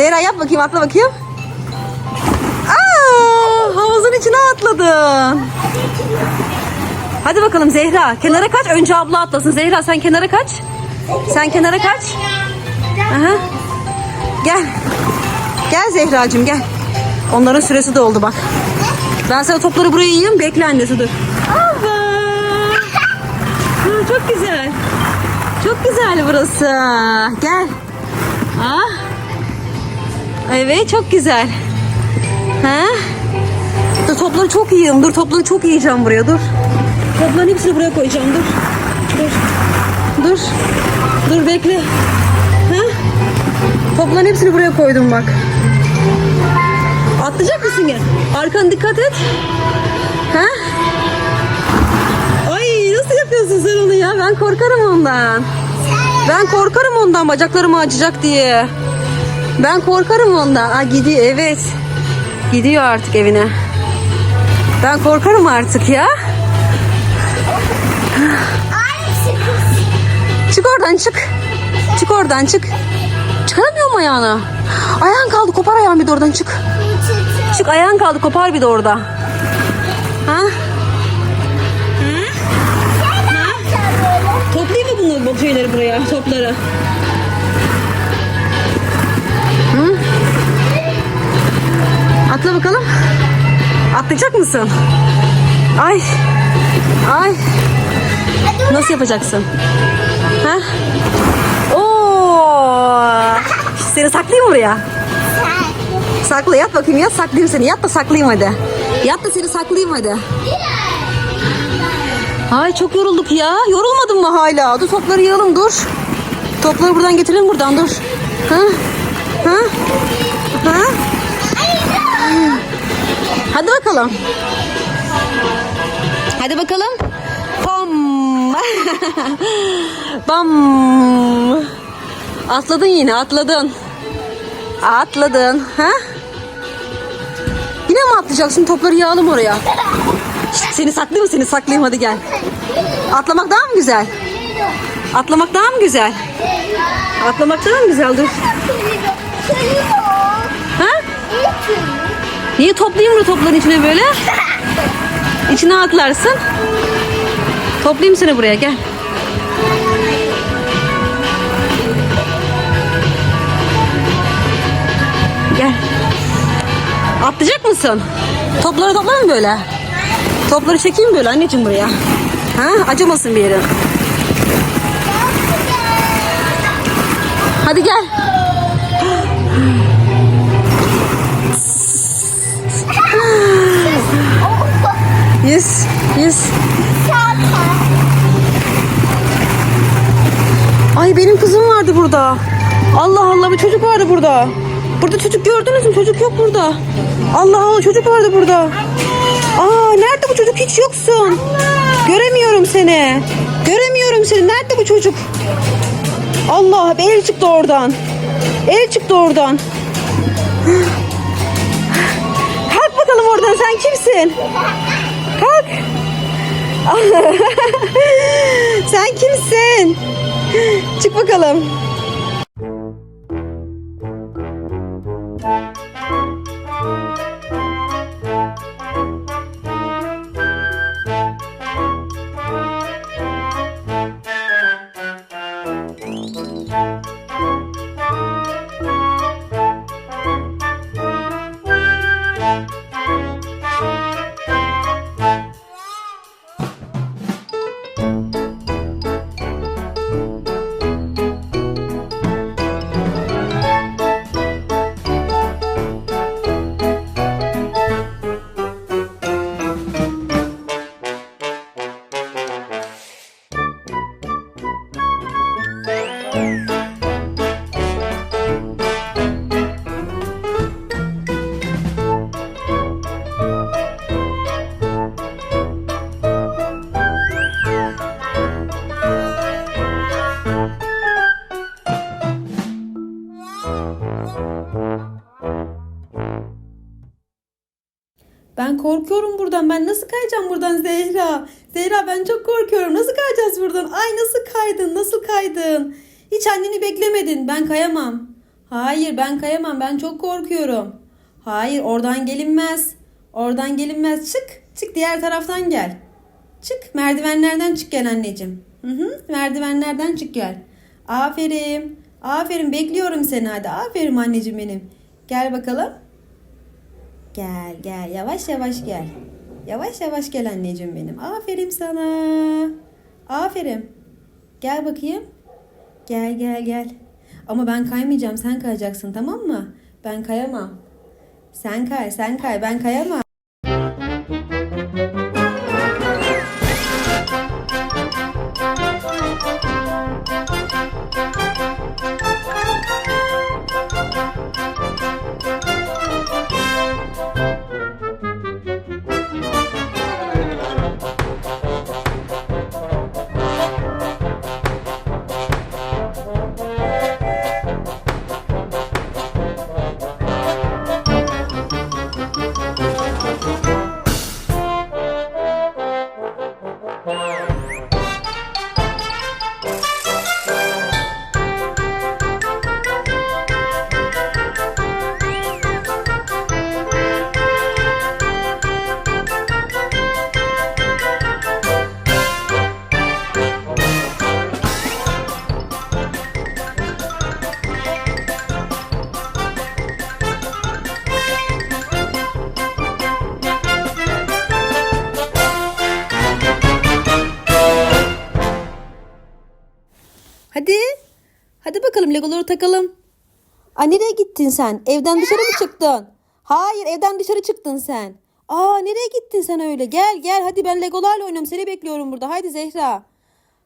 Zehra yap bakayım atla bakayım. Aa, havuzun içine atladın. Hadi bakalım Zehra. Kenara kaç. Önce abla atlasın. Zehra sen kenara kaç. Sen kenara kaç. Aha. Gel. Gel Zehracığım gel. Onların süresi doldu bak. Ben sana topları buraya yiyeyim. Bekle annesi dur. Ha, çok güzel. Çok güzel burası. Gel. Ah. Evet çok güzel. Ha? Dur topları çok yiyeyim. Dur topları çok yiyeceğim buraya. Dur. Topların hepsini buraya koyacağım. Dur. Dur. Dur. Dur bekle. Ha? Topların hepsini buraya koydum bak. Atlayacak mısın ya? Arkanı dikkat et. Ha? Ay nasıl yapıyorsun sen onu ya? Ben korkarım ondan. Ben korkarım ondan bacaklarım acıyacak diye. Ben korkarım ondan. Aa, gidiyor evet. Gidiyor artık evine. Ben korkarım artık ya. Çık oradan çık. Çık oradan çık. Çıkaramıyor mu ayağını? Ayağın kaldı kopar ayağını bir de oradan çık. Çık ayağın kaldı kopar bir de orada. Ha? Toplayayım mı bunu bu şeyleri buraya topları? Atla bakalım. Atlayacak mısın? Ay. Ay. Nasıl yapacaksın? Ha? Oo! Seni saklayayım buraya. Sakla yat bakayım yat saklayayım seni. Yat da saklayayım hadi. Yat da seni saklayayım hadi. Ay çok yorulduk ya. Yorulmadın mı hala? Dur topları yığalım dur. Topları buradan getirelim buradan dur. Ha? Ha? Ha? Hadi bakalım. Hadi bakalım. Bam. Bam. Atladın yine atladın. Atladın. Ha? Yine mi atlayacaksın? Topları yağalım oraya. Şşt, seni saklayayım mı? Seni saklayayım hadi gel. Atlamak daha mı güzel? Atlamak daha mı güzel? Atlamak daha mı güzel? Dur. Ha? Niye toplayayım mı topların içine böyle? İçine atlarsın. Toplayayım seni buraya gel. Gel. Atlayacak mısın? Topları toplar mı böyle? Topları çekeyim böyle anneciğim buraya. Ha? Acımasın bir yerin. Hadi gel. Yüz, yüz. Ay benim kızım vardı burada. Allah Allah bir çocuk vardı burada. Burada çocuk gördünüz mü? Çocuk yok burada. Allah Allah çocuk vardı burada. Aa nerede bu çocuk? Hiç yoksun. Göremiyorum seni. Göremiyorum seni. Nerede bu çocuk? Allah el çıktı oradan. El çıktı oradan. Kalk bakalım oradan sen kimsin? Sen kimsin? Çık bakalım. Korkuyorum buradan. Ben nasıl kayacağım buradan Zehra? Zehra ben çok korkuyorum. Nasıl kayacağız buradan? Ay nasıl kaydın? Nasıl kaydın? Hiç anneni beklemedin. Ben kayamam. Hayır ben kayamam ben çok korkuyorum. Hayır oradan gelinmez. Oradan gelinmez çık. Çık diğer taraftan gel. Çık merdivenlerden çık gel anneciğim. Hı hı, merdivenlerden çık gel. Aferin. Aferin bekliyorum seni hadi. Aferin anneciğim benim. Gel bakalım. Gel gel yavaş yavaş gel. Yavaş yavaş gel anneciğim benim. Aferin sana. Aferin. Gel bakayım. Gel gel gel. Ama ben kaymayacağım sen kayacaksın tamam mı? Ben kayamam. Sen kay sen kay ben kayamam. Bakalım legoları takalım. Aa nereye gittin sen? Evden dışarı mı çıktın? Hayır evden dışarı çıktın sen. Aa nereye gittin sen öyle? Gel gel hadi ben legolarla oynuyorum. Seni bekliyorum burada. Haydi Zehra.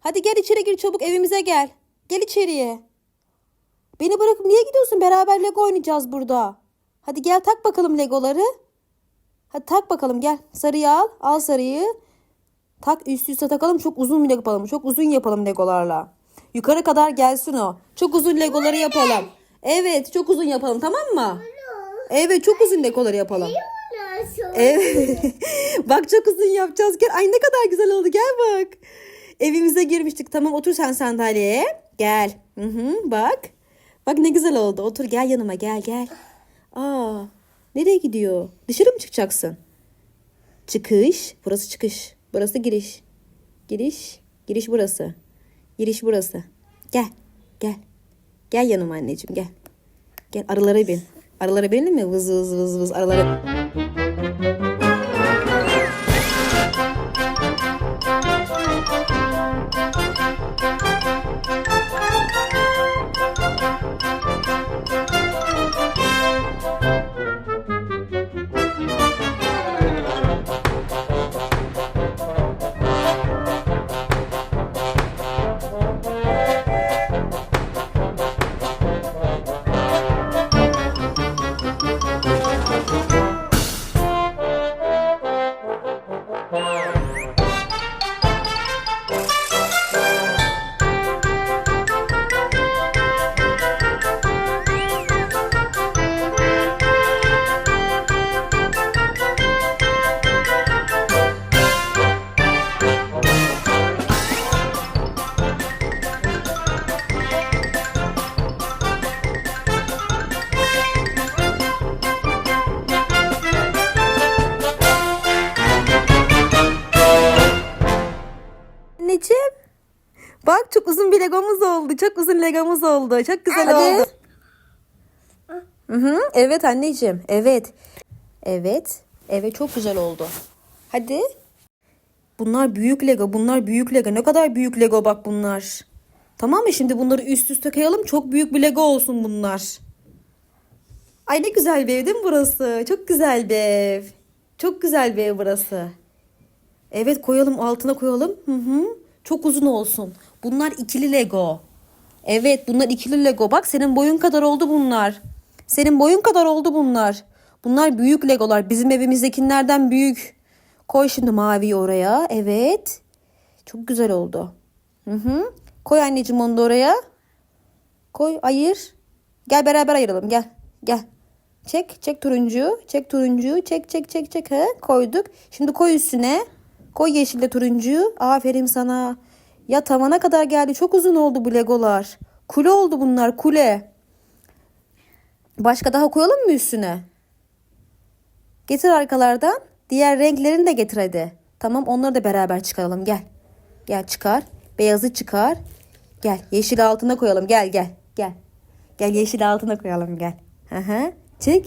Hadi gel içeri gir çabuk evimize gel. Gel içeriye. Beni bırakıp niye gidiyorsun? Beraber lego oynayacağız burada. Hadi gel tak bakalım legoları. Hadi tak bakalım gel. Sarıyı al. Al sarıyı. Tak üst üste takalım. Çok uzun yapalım. Çok uzun yapalım legolarla. Yukarı kadar gelsin o. Çok uzun legoları yapalım. Evet çok uzun yapalım tamam mı? Evet çok uzun legoları yapalım. Evet. bak çok uzun yapacağız. Gel. Ay ne kadar güzel oldu. Gel bak. Evimize girmiştik. Tamam otur sen sandalyeye. Gel. Hı hı, bak. Bak ne güzel oldu. Otur gel yanıma gel gel. Aa, nereye gidiyor? Dışarı mı çıkacaksın? Çıkış. Burası çıkış. Burası giriş. Giriş. Giriş burası. Giriş burası. Gel. Gel. Gel yanıma anneciğim gel. Gel arılara bin. Arılara bindin mi? Vız vız vız vız arılara. Bir legomuz oldu. Çok uzun legomuz oldu. Çok güzel oldu. Hı hı, evet anneciğim. Evet. Evet. Evet çok güzel oldu. Hadi. Bunlar büyük Lego. Bunlar büyük Lego. Ne kadar büyük Lego bak bunlar. Tamam mı? Şimdi bunları üst üste koyalım. Çok büyük bir Lego olsun bunlar. Ay ne güzel bir ev değil mi burası? Çok güzel bir ev. Çok güzel bir ev burası. Evet koyalım altına koyalım. Hı hı. Çok uzun olsun. Bunlar ikili Lego. Evet bunlar ikili Lego. Bak senin boyun kadar oldu bunlar. Senin boyun kadar oldu bunlar. Bunlar büyük Legolar. Bizim evimizdekilerden büyük. Koy şimdi maviyi oraya. Evet. Çok güzel oldu. Hı hı. Koy anneciğim onu da oraya. Koy ayır. Gel beraber ayıralım gel. Gel. Çek çek turuncu. Çek turuncu. Çek çek çek çek. He, koyduk. Şimdi koy üstüne. Koy yeşille turuncuyu. Aferin sana. Ya tavana kadar geldi. Çok uzun oldu bu legolar. Kule oldu bunlar kule. Başka daha koyalım mı üstüne? Getir arkalardan. Diğer renklerini de getir hadi. Tamam onları da beraber çıkaralım gel. Gel çıkar. Beyazı çıkar. Gel yeşil altına koyalım gel gel gel. Gel yeşil altına koyalım gel. Hı hı. Çek.